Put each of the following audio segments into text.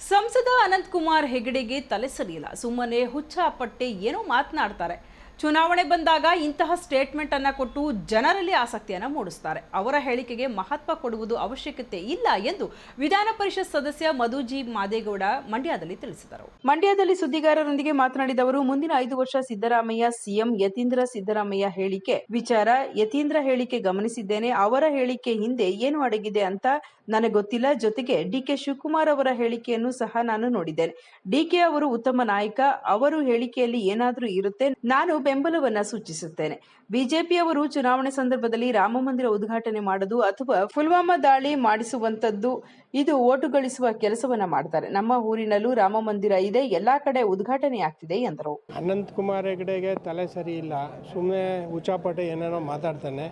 ಸಂಸದ ಅನಂತಕುಮಾರ್ ಹೆಗಡೆಗೆ ತಲೆ ಸರಿಯಿಲ್ಲ. ಸುಮ್ಮನೆ ಹುಚ್ಚಾಪಟ್ಟೆ ಏನೋ ಮಾತನಾಡ್ತಾರೆ. ಚುನಾವಣೆ ಬಂದಾಗ ಇಂತಹ ಸ್ಟೇಟ್ಮೆಂಟ್ ಅನ್ನ ಕೊಟ್ಟು ಜನರಲ್ಲಿ ಆಸಕ್ತಿಯನ್ನ ಮೂಡಿಸ್ತಾರೆ. ಅವರ ಹೇಳಿಕೆಗೆ ಮಹತ್ವ ಕೊಡುವುದು ಅವಶ್ಯಕತೆ ಇಲ್ಲ ಎಂದು ವಿಧಾನ ಪರಿಷತ್ ಸದಸ್ಯ ಮಧುಜಿ ಮಾದೇಗೌಡ ಮಂಡ್ಯದಲ್ಲಿ ತಿಳಿಸಿದರು. ಮಂಡ್ಯದಲ್ಲಿ ಸುದ್ದಿಗಾರರೊಂದಿಗೆ ಮಾತನಾಡಿದ ಅವರು, ಮುಂದಿನ ಐದು ವರ್ಷ ಸಿದ್ದರಾಮಯ್ಯ ಸಿಎಂ ಯತೀಂದ್ರ ಸಿದ್ದರಾಮಯ್ಯ ಹೇಳಿಕೆ ವಿಚಾರ. ಯತೀಂದ್ರ ಹೇಳಿಕೆ ಗಮನಿಸಿದ್ದೇನೆ, ಅವರ ಹೇಳಿಕೆ ಹಿಂದೆ ಏನು ಅಡಗಿದೆ ಅಂತ ನನಗೆ ಗೊತ್ತಿಲ್ಲ. ಜೊತೆಗೆ ಡಿ ಕೆ ಶಿವಕುಮಾರ್ ಅವರ ಹೇಳಿಕೆಯನ್ನು ಸಹ ನಾನು ನೋಡಿದ್ದೇನೆ. ಡಿ ಕೆ ಅವರು ಉತ್ತಮ ನಾಯಕ, ಅವರು ಹೇಳಿಕೆಯಲ್ಲಿ ಏನಾದರೂ ಇರುತ್ತೆ, ನಾನು ಬೆಂಬಲವನ್ನ ಸೂಚಿಸುತ್ತೇನೆ. ಬಿಜೆಪಿಯವರು ಚುನಾವಣೆ ಸಂದರ್ಭದಲ್ಲಿ ರಾಮ ಮಂದಿರ ಉದ್ಘಾಟನೆ ಮಾಡೋದು ಅಥವಾ ಪುಲ್ವಾಮಾ ದಾಳಿ ಮಾಡಿಸುವಂತದ್ದು ಇದು ಓಟು ಗಳಿಸುವ ಕೆಲಸವನ್ನ ಮಾಡ್ತಾರೆ. ನಮ್ಮ ಊರಿನಲ್ಲೂ ರಾಮ ಮಂದಿರ ಇದೆ, ಎಲ್ಲಾ ಕಡೆ ಉದ್ಘಾಟನೆ ಆಗ್ತಿದೆ ಎಂದರು. ಅನಂತ್ ಕುಮಾರ್ ಹೆಗಡೆಗೆ ತಲೆ ಸರಿ ಇಲ್ಲ. ಸುಮ್ಮನೆ ಉಚ್ಚಾಪಟೆ ಏನೇನೋ ಮಾತಾಡ್ತಾನೆ.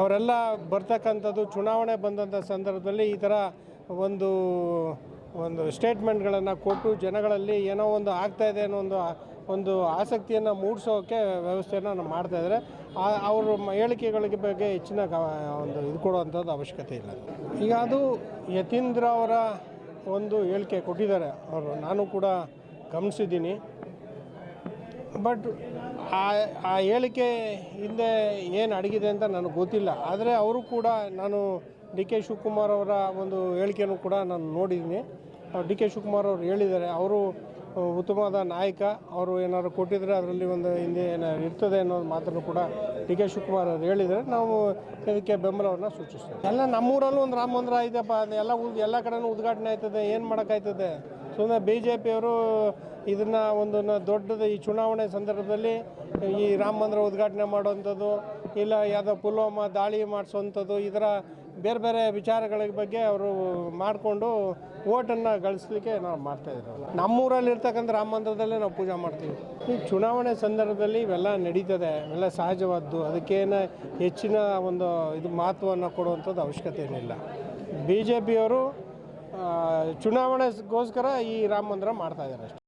ಅವರೆಲ್ಲ ಬರ್ತಕ್ಕಂಥದ್ದು ಚುನಾವಣೆ ಬಂದಂಥ ಸಂದರ್ಭದಲ್ಲಿ ಈ ಥರ ಒಂದು ಒಂದು ಸ್ಟೇಟ್ಮೆಂಟ್ಗಳನ್ನು ಕೊಟ್ಟು ಜನಗಳಲ್ಲಿ ಏನೋ ಒಂದು ಆಗ್ತಾಯಿದೆ ಅನ್ನೋ ಒಂದು ಒಂದು ಆಸಕ್ತಿಯನ್ನು ಮೂಡಿಸೋಕ್ಕೆ ವ್ಯವಸ್ಥೆಯನ್ನು ನಾವು ಮಾಡ್ತಾಯಿದ್ದಾರೆ ಅವ್ರ ಹೇಳಿಕೆಗಳಿಗೆ ಬಗ್ಗೆ ಹೆಚ್ಚಿನ ಒಂದು ಇದು ಕೊಡುವಂಥದ್ದು ಅವಶ್ಯಕತೆ ಇಲ್ಲ. ಈಗ ಅದು ಯತೀಂದ್ರ ಅವರ ಒಂದು ಹೇಳಿಕೆ ಕೊಟ್ಟಿದ್ದಾರೆ. ಅವರು, ನಾನು ಕೂಡ ಗಮನಿಸಿದ್ದೀನಿ. ಬಟ್ ಆ ಆ ಹೇಳಿಕೆ ಹಿಂದೆ ಏನು ಅಡಗಿದೆ ಅಂತ ನನಗೆ ಗೊತ್ತಿಲ್ಲ. ಆದರೆ ಅವರು ಕೂಡ, ನಾನು ಡಿ ಕೆ ಶಿವಕುಮಾರ್ ಅವರ ಒಂದು ಹೇಳಿಕೆಯನ್ನು ಕೂಡ ನಾನು ನೋಡಿದ್ದೀನಿ. ಡಿ ಕೆ ಶಿವಕುಮಾರ್ ಅವರು ಹೇಳಿದ್ದಾರೆ. ಅವರು ಉತ್ತಮವಾದ ನಾಯಕ ಅವರು ಏನಾದ್ರು ಕೊಟ್ಟಿದ್ರೆ ಅದರಲ್ಲಿ ಒಂದು ಹಿಂದೆ ಏನಾದ್ರು ಇರ್ತದೆ ಅನ್ನೋದು ಮಾತನ್ನು ಕೂಡ ಡಿ ಕೆ ಶಿವಕುಮಾರ್ ಅವರು ಹೇಳಿದರೆ ನಾವು ಇದಕ್ಕೆ ಬೆಂಬಲವನ್ನು ಸೂಚಿಸ್ತೇವೆ. ಎಲ್ಲ ನಮ್ಮೂರಲ್ಲೂ ಒಂದು ರಾಮ ಮಂದಿರ ಇದೆಯಪ್ಪ ಅದು ಎಲ್ಲ ಕಡೆನೂ ಉದ್ಘಾಟನೆ ಆಯ್ತದೆ, ಏನು ಮಾಡೋಕ್ಕಾಯ್ತದೆ? ಸುಮ್ಮನೆ ಬಿ ಜೆ ಪಿಯವರು ಇದನ್ನು ಒಂದು ದೊಡ್ಡದು ಈ ಚುನಾವಣೆ ಸಂದರ್ಭದಲ್ಲಿ ಈ ರಾಮ ಮಂದಿರ ಉದ್ಘಾಟನೆ ಮಾಡುವಂಥದ್ದು, ಇಲ್ಲ ಯಾವುದೋ ಪುಲ್ವಾಮಾ ದಾಳಿ ಮಾಡಿಸುವಂಥದ್ದು ಇದರ ಬೇರೆ ಬೇರೆ ವಿಚಾರಗಳ ಬಗ್ಗೆ ಅವರು ಮಾಡಿಕೊಂಡು ಓಟನ್ನು ಗಳಿಸ್ಲಿಕ್ಕೆ ನಾವು ಮಾಡ್ತಾಯಿದ್ದೀವಿ ನಮ್ಮೂರಲ್ಲಿ ಇರ್ತಕ್ಕಂಥ ರಾಮ ಮಂದಿರದಲ್ಲೇ ನಾವು ಪೂಜೆ ಮಾಡ್ತೀವಿ. ಈ ಚುನಾವಣೆ ಸಂದರ್ಭದಲ್ಲಿ ಇವೆಲ್ಲ ನಡೀತದೆ, ಇವೆಲ್ಲ ಸಹಜವಾದ್ದು. ಅದಕ್ಕೇನು ಹೆಚ್ಚಿನ ಒಂದು ಇದು ಮಹತ್ವವನ್ನು ಕೊಡುವಂಥದ್ದು ಅವಶ್ಯಕತೆ ಏನಿಲ್ಲ. ಬಿ ಜೆ ಪಿಯವರು ಚುನಾವಣೆಗೋಸ್ಕರ ಈ ರಾಮ ಮಂದಿರ ಮಾಡ್ತಾ ಇದ್ದಾರೆ ಅಷ್ಟೇ.